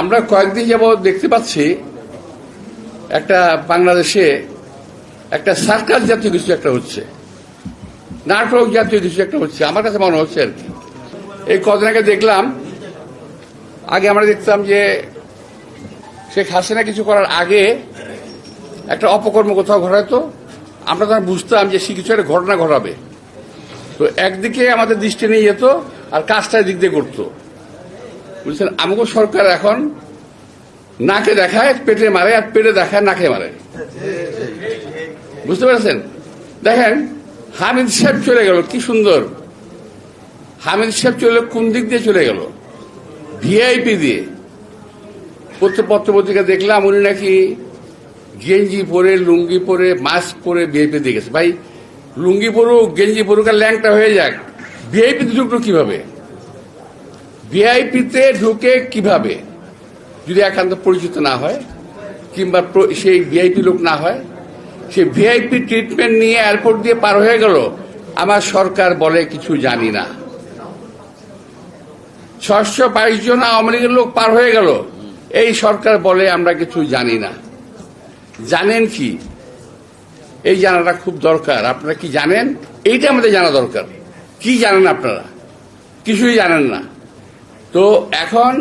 আমরা কয়েকদিন যাবৎ দেখতে পাচ্ছি একটা বাংলাদেশে একটা সার্কাস জাতীয় কিছু একটা হচ্ছে, নাটক জাতীয় কিছু একটা হচ্ছে, আমার কাছে মনে হচ্ছে আর কি। এই কদিন আগে দেখলাম, আগে আমরা দেখতাম যে শেখ হাসিনা কিছু করার আগে একটা অপকর্ম কোথাও ঘটাতো, আমরা তখন বুঝতাম যে সে কিছু একটা ঘটনা ঘটাবে। তো একদিকে আমাদের দৃষ্টি নিয়ে যেত আর কাজটা দিক দিয়ে করতো। বুঝছেন আমাকে সরকার এখন নাকে দেখায়, পেটে মারে আর পেটে দেখায় নাকে মারে। বুঝতে পেরেছেন? দেখেন, হামিদ সাহেব চলে গেল, কি সুন্দর। হামিদ সাহেব চলে কোন দিক দিয়ে চলে গেল? ভিআইপি দিয়ে। পত্র পত্রপত্রিকা দেখলাম, উনি নাকি গেঞ্জি পরে, লুঙ্গি পরে মাস্ক পরে ভিআইপি দিয়ে গেছে। ভাই, লুঙ্গি পরুক, গেঞ্জি পরুক আর ল্যাংটা হয়ে যাক। ভিআইপি ঢুকলো কীভাবে? ভিআইপিতে ঢুকে কীভাবে? যদি একান্ত পরিচিত না হয়, কিংবা সেই ভিআইপি লোক না হয়, সেই ভিআইপি ট্রিটমেন্ট নিয়ে এয়ারপোর্ট দিয়ে পার হয়ে গেল, আমার সরকার বলে কিছু জানি না। ছশো বাইশ জন আওয়ামী লীগের লোক পার হয়ে গেল, এই সরকার বলে আমরা কিছু জানি না। জানেন কি? এই জানাটা খুব দরকার। আপনারা কি জানেন? এইটা আমাদের জানা দরকার। কি জানেন আপনারা? কিছুই জানেন না। তো এখন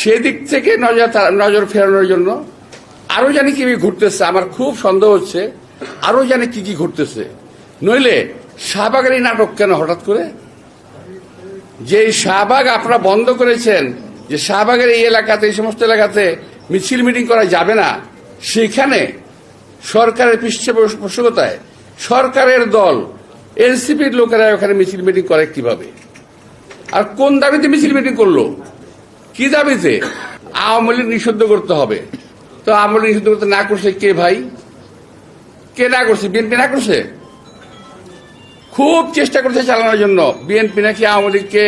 সেদিক থেকে নজর নজর ফেরানোর জন্য আরও জানি কি ঘুরতেছে, আমার খুব সন্দেহ হচ্ছে, আরও জানি কি কি ঘুরতেছে। নইলে শাহবাগের এই নাটক কেন হঠাৎ করে? যে শাহবাগ আপনারা বন্ধ করেছেন, যে শাহবাগের এই এলাকাতে, এই সমস্ত এলাকাতে মিছিল মিটিং করা যাবে না, সেখানে সরকারের পৃষ্ঠপোষকতায় সরকারের দল, এনসিপির লোকেরা ওখানে মিছিল মিটিং করে কীভাবে? আর কোন দাবিতে মিছিল মিটিং করল? কি দাবিতে? আওয়ামী লীগ নিষিদ্ধ করতে হবে। তো আওয়ামী লীগ নিষিদ্ধ করতে না করছে কে ভাই? কে না করছে? বিএনপি না করছে? খুব চেষ্টা করছে চালানোর জন্য। বিএনপি নাকি আওয়ামী লীগকে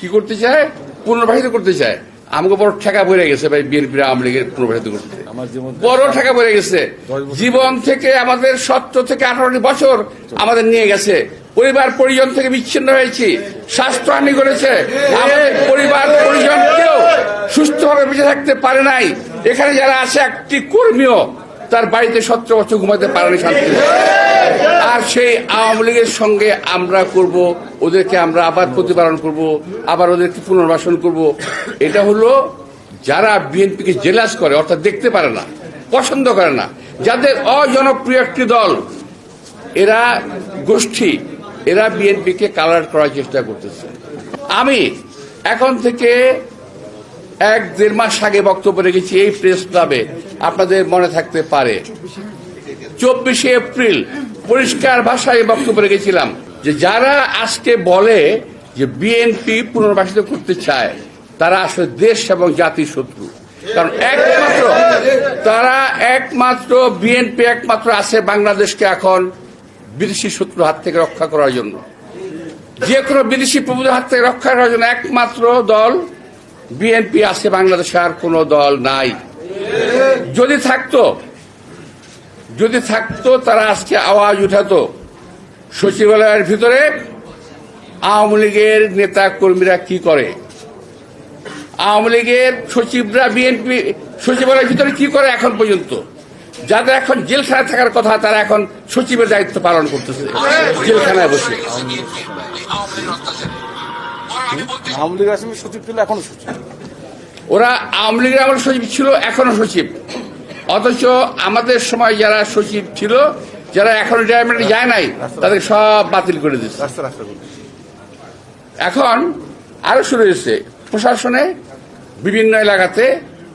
কি করতে চায়? পুনর্বাসিত করতে চায়। আমাকে বড় ঠেকা পড়ে গেছে ভাই বিএনপি আওয়ামী লীগের পুনর্বাসিত করতে। বড় ঠেকা পড়ে গেছে। জীবন থেকে আমাদের সত্তর থেকে আঠারোটি বছর আমাদের নিয়ে গেছে। পরিবার পরিজন থেকে বিচ্ছিন্ন হয়েছি। স্বাস্থ্যহানি করেছে। আমাদের পরিবার পরিজন কেউ সুস্থভাবে বেঁচে থাকতে পারে নাই। এখানে যারা আছে, একটি কর্মীও তার বাড়িতে সতেরো বছর ঘুমাতে পারেনি শান্তি আর সেই আওয়ামী লীগের সঙ্গে আমরা করব, ওদেরকে আমরা আবার প্রতিপালন করব, আবার ওদেরকে পুনর্বাসন করব। এটা হলো যারা বিএনপিকে জেলাস করে, অর্থাৎ দেখতে পারে না, পছন্দ করে না, যাদের অজনপ্রিয় একটি দল, এরা গোষ্ঠী এরা বিএনপিকে কালার করার চেষ্টা করতেছে। আমি এখন থেকে এক দেড় মাস আগে বক্তব্য রেখেছি এই প্রেস ক্লাবে আপনাদের মনে থাকতে পারে। চব্বিশে এপ্রিল, পরিষ্কার ভাষায় বক্তব্য রেখেছিলাম যে যারা আজকে বলে যে বিএনপি পুনর্বাসিত করতে চায়, তারা আসলে দেশ এবং জাতির শত্রু। কারণ একমাত্র, তারা একমাত্র বিএনপি একমাত্র আছে বাংলাদেশকে এখন বিদেশি শত্রুর হাত থেকে রক্ষা করার জন্য। যে কোনো বিদেশি প্রভুদের হাত থেকে রক্ষা করার জন্য একমাত্র দল বিএনপি আছে, বাংলাদেশে আর কোনো দল নাই। যদি থাকতো যদি থাকতো, তারা আজকে আওয়াজ উঠাতো। সচিবালয়ের ভিতরে আওয়ামী লীগের নেতা কর্মীরা কি করে? আওয়ামী লীগের সচিবরা বিএনপি, সচিবালয়ের ভিতরে কি করে এখন পর্যন্ত? যাদের এখন জেলখানায় থাকার কথা তারা এখন সচিবের দায়িত্ব পালন করতেছে। জেলখানায় বসে। আওয়ামী লীগ আসামি সচিব ছিল এখনও সচিব। ওরা আওয়ামী লীগের আমার সচিব ছিল এখনও সচিব। অথচ আমাদের সময় যারা সচিব ছিল যারা এখন রিটায়ারমেন্টে যায় নাই তাদের সব বাতিল করে দিচ্ছে এখন আরও শুরু হয়েছে। প্রশাসনে বিভিন্ন এলাকাতে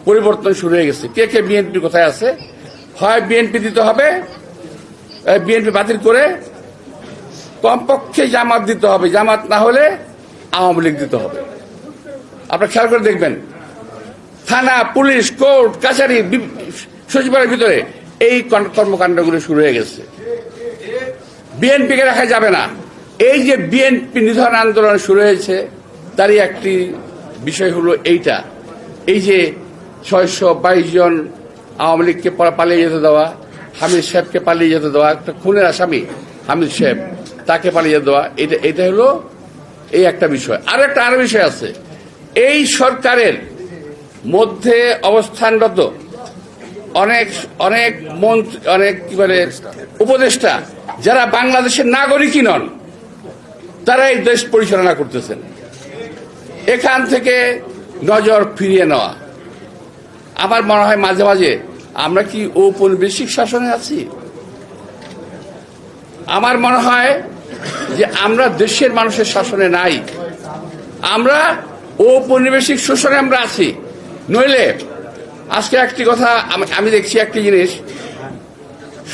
পরিবর্তন শুরু হয়ে গেছে। কে কে বিএনপি কোথায় আছে? হয় বিএনপি দিতে হবে বিএনপি বাতিল করে কমপক্ষে জামাত দিতে হবে। জামাত না হলে আওয়ামী লীগ দিতে হবে। আপনার খেয়াল করে দেখবেন, থানা, পুলিশ, কোর্ট, কাছারি সচিবালয়ের ভিতরে এই কর্ম- কর্মকাণ্ডগুলো শুরু হয়ে গেছে। বিএনপিকে রাখা যাবে না। এই যে বিএনপি নিধন আন্দোলন শুরু হয়েছে, তারই একটি বিষয় হলো এইটা। এই যে ছয়শো বাইশ জন আওয়ামী লীগকে পালিয়ে যেতে দেওয়া, হামিদ সাহেবকে পালিয়ে যেতে দেওয়া একটা খুনের আসামি হামিদ সাহেব, তাকে পালিয়ে যেতে দেওয়া, এটা এটা হলো এই একটা বিষয়। আর একটা, আরও বিষয় আছে। এই সরকারের মধ্যে অবস্থানরত অনেক অনেক মন্ত্রী, অনেক কি বলে, উপদেষ্টা, যারা বাংলাদেশের নাগরিকই নন তারা এই দেশ পরিচালনা করতেছেন। এখান থেকে নজর ফিরিয়ে নেওয়া। আমার মনে হয় মাঝে মাঝে আমরা কি ঔপনিবেশিক শাসনে আছি? আমার মনে হয় যে আমরা দেশের মানুষের শাসনে নাই। আমরা ঔপনিবেশিক শোষণে আমরা আছি। নইলে, আজকে একটি কথা আমি- দেখছি একটি জিনিস।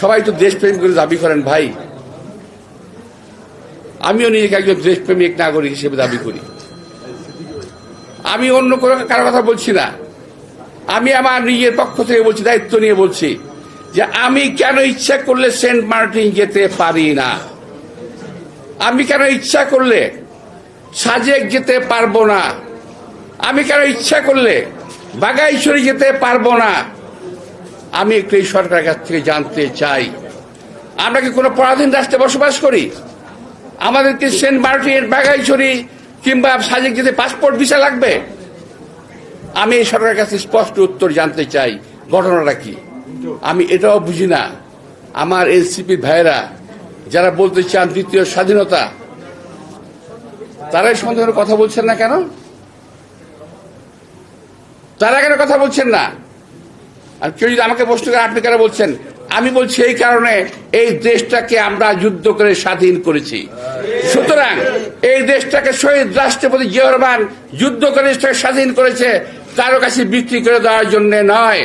সবাই তো দেশপ্রেম করে দাবি করেন, ভাই। আমিও নিজেকে একজন দেশপ্রেমিক নাগরিক হিসেবে দাবি করি। আমি অন্য কোনো কারও কথা বলছি না। আমি আমার নিজের পক্ষ থেকে বলছি, দায়িত্ব নিয়ে বলছি যে আমি কেন ইচ্ছা করলে সেন্ট মার্টিন যেতে পারি না? আমি কেন ইচ্ছা করলে সাজেক যেতে পারব না? আমি কেন ইচ্ছা করলে বাগাইছড়ি যেতে পারব না? আমি একটু এই সরকারের কাছ থেকে জানতে চাই। আমরা কি কোনো পরাধীন রাষ্ট্রে বসবাস করি? আমাদেরকে সেন্ট মার্টিন বাগাইছড়ি কিংবা সাজেক যেতে পাসপোর্ট ভিসা লাগবে? আমি এই সরকারের কাছে স্পষ্ট উত্তর জানতে চাই। ঘটনাটা কি? আমি এটাও বুঝি না। আমার এনসিপি ভাইয়েরা, যারা বলতে চান দ্বিতীয় স্বাধীনতা, তারাই কোনো কথা বলছেন না কেন? তারা কেন কথা বলছেন না? আর কেউ যদি আমাকে প্রশ্ন করে, আপনি কেন বলছেন? আমি বলছি এই কারণে এই দেশটাকে আমরা যুদ্ধ করে স্বাধীন করেছি। সুতরাং এই দেশটাকে শহীদ রাষ্ট্রপতি জিয়া রহমান যুদ্ধ করে স্বাধীন করেছে। কারও কাছে বিক্রি করে দেওয়ার জন্য নয়।